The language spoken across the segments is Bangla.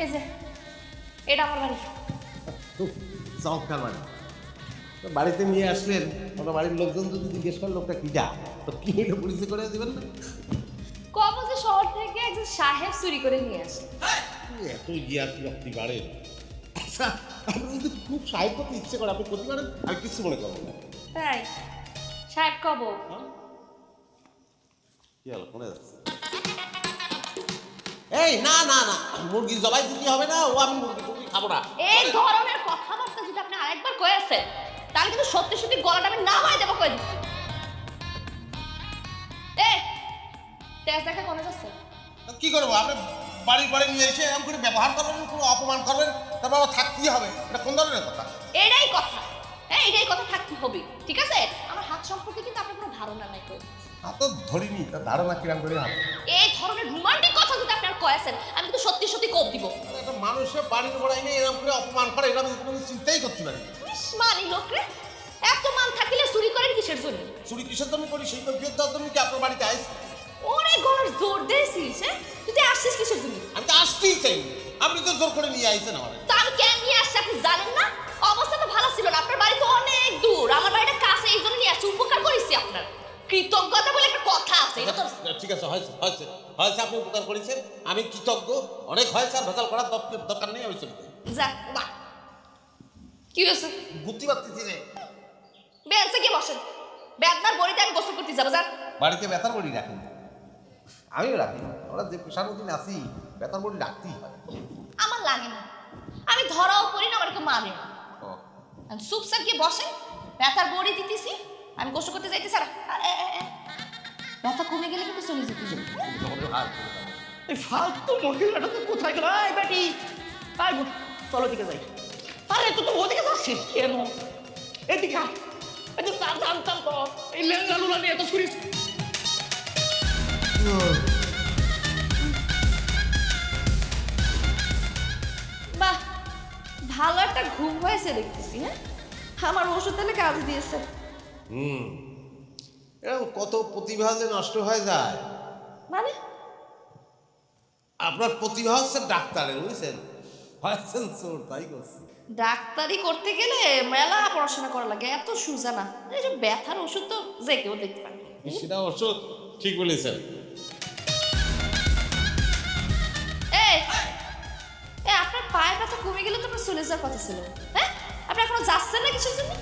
এই যে এটা আমার বাড়ি। চমৎকার বাড়ি। তো বাড়িতে নিয়ে আসলেন ওটা বাড়ির লোকজন যদি জিজ্ঞেস করেন লোকটা কিটা তো কি হইল পরিচয় করে দেবেন না? কব যে শহর থেকে একজন সাহেব চুরি করে নিয়ে আসে এত গিয়া কি আপনি বাড়েন আচ্ছা আপনি যদি খুব সাহেব করতে ইচ্ছে করে আপনি করতে পারেন? আমি কিছু মনে করব না। তাই সাহেব কব। হ্যাঁ? কি হলো ফোনে যাচ্ছে এই না না না মুরগি জবাই দিতে হবে না ও আমি মুরগি টুরগি খাব না। এই ধরনের কথাবার্তা যদি আপনি আরেকবার কয়েছেন তাহলে কিন্তু সত্যি সত্যি গলাটা আমি নামাই দেবো কয়ে দিচ্ছি। এই তেজ দেখা কোনে যাচ্ছে কি করব? আপনি বাড়ির বাড়ি নিয়ে এসে এরকম করে ব্যবহার করবেন কোনো অপমান করবেন তারপর আবার থাকতেই হবে। এটা কোন ধরনের কথা? এটাই কথা। হ্যাঁ এটাই কথা থাকতে হবে ঠিক আছে? আমার হাত সম্পর্কে কিন্তু আপনার কোনো ধারণা নাই কই হাত ধরিনি তার ধারণা কিরাম করে হাত এই ধরনের রোমান্টিক কথা যদি আপনি আর কয়েছেন আমি কিন্তু সত্যি সত্যি কোপ দিব। একটা মানুষের বাড়ির গোড়ায় নিয়ে এরকম করে অপমান করে এটা আমি কোনো চিন্তাই করতে পারি মানি লোকরে এত মান থাকিলে চুরি করেন কিসের জন্য? চুরি কিসের জন্য করি? সেই তো দেওয়ার জন্য কি আপনার বাড়িতে আইস? অনেক গলার জোর দিয়েছিস হ্যাঁ? তুই তো আসছিস কিসের জন্য? আমি তো আসতেই চাই আপনি তো জোর করে নিয়ে আইছেন আমার। তো আমি কেন নিয়ে আসছি আপনি জানেন না? অবস্থা তো ভালো ছিল না আপনার বাড়ি তো অনেক দূর আমার বাড়িটা কাছে এই জন্য নিয়ে আসছি উপকার করেছি আপনার। কৃতজ্ঞতা বলে একটা কথা আছে এটা তো ঠিক আছে হয়েছে হয়েছে হয়েছে আপনি উপকার করেছেন। আমি কৃতজ্ঞ। অনেক হয়েছে আর ভেজাল করার দরকার- নেই আমি চলতে যাক বাহ। কি হয়েছে? বুদ্ধি পাচ্ছি রে। বেঞ্চে গিয়ে বসেন। বেদনার বড়িতে আমি গোসল করতে যাব যান। বাড়িতে বেতার বড়ি রাখি। আমিও রাখি। আমরা যে পেশার মধ্যে আছি বেতার বড়ি রাখতেই হয়। আমার লাগে না। আমি ধরাও করি না আমার কেউ মানে না। চুপচাপ গিয়ে বসে ব্যথার বড়ি দিতেছি। আমি গোসল করতে এ- এ। ব্যথা কমে গেলে কিন্তু চলে যেতে যাবে। এই ফালতু মহিলাটা তো কোথায় গেল? এই বেটি। আয় বোন চলো দিকে যাই। আরে তুই তো ওদিকে যাচ্ছিস কেন? এদিকে আয়। এই যে চাল চাল চাল তো এই লেঙ্গা লুলা নিয়ে এত ছুরিস। বাহ ভালো একটা ঘুম হয়েছে দেখতেছি হ্যাঁ? আমার ওষুধ তাহলে কাজে দিয়েছে। হুম। এরকম কত প্রতিভা যে নষ্ট হয়ে যায়। মানে? আপনার প্রতিভা হচ্ছে ডাক্তারের বুঝছেন? হয়েছেন চোর তাই করছি। ডাক্তারি করতে গেলে মেলা পড়াশোনা করা লাগে এত সুজা না এই যে ব্যথার ওষুধ তো যে কেউ দেখতে পারে। সেটা অবশ্য ঠিক বলেছেন। এই এই আপনার পায়ের ব্যথা কমে গেলে তো আপনার চলে যাওয়ার কথা ছিল। হ্যাঁ? আপনি এখনও যাচ্ছেন না কিছুর জন্য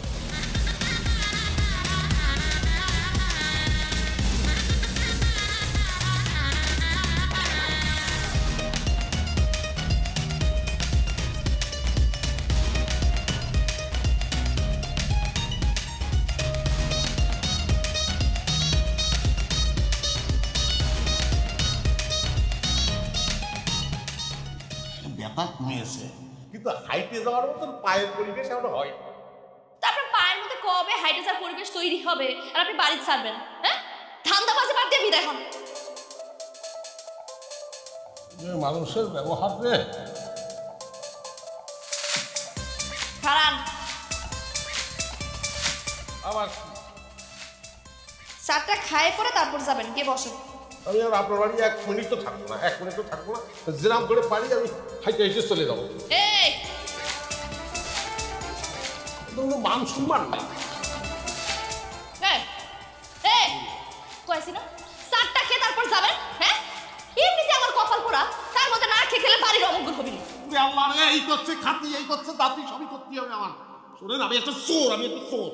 ব্যথা কমিয়েছে কিন্তু হাইটে যাওয়ার মতন পায়ের পরিবেশ এখন হয় না। তা আপনার পায়ের মধ্যে কবে হাইড্রোজার পরিবেশ তৈরি হবে? আর আপনি বাড়ি ছাড়বেন হ্যাঁ? ধান্দা বাজে বাদ দিয়ে বিদায় হন। মানুষের ব্যবহার রে। খারান আবার চারটা খায় পরে তারপর যাবেন গিয়ে বসেন। আমি আর আপনার বাড়ি এক মিনিট তো থাকব না এক মিনিট তো থাকব না। যেরাম করে পারি আমি হাইটে হেঁটে চলে যাব। এই! কোনো মান সম্মান নাই। কয়েছি না? চারটা খেয়ে তারপর যাবেন হ্যাঁ? এমনিতে আমার কপাল পোড়া তার মধ্যে না খেয়ে খেলে বাড়ির অমঙ্গল হবি এই করছে খাতি এই করছে দাঁতি সবই করতে হবে আমার। শোনেন আমি একটা চোর আমি একটা চোর।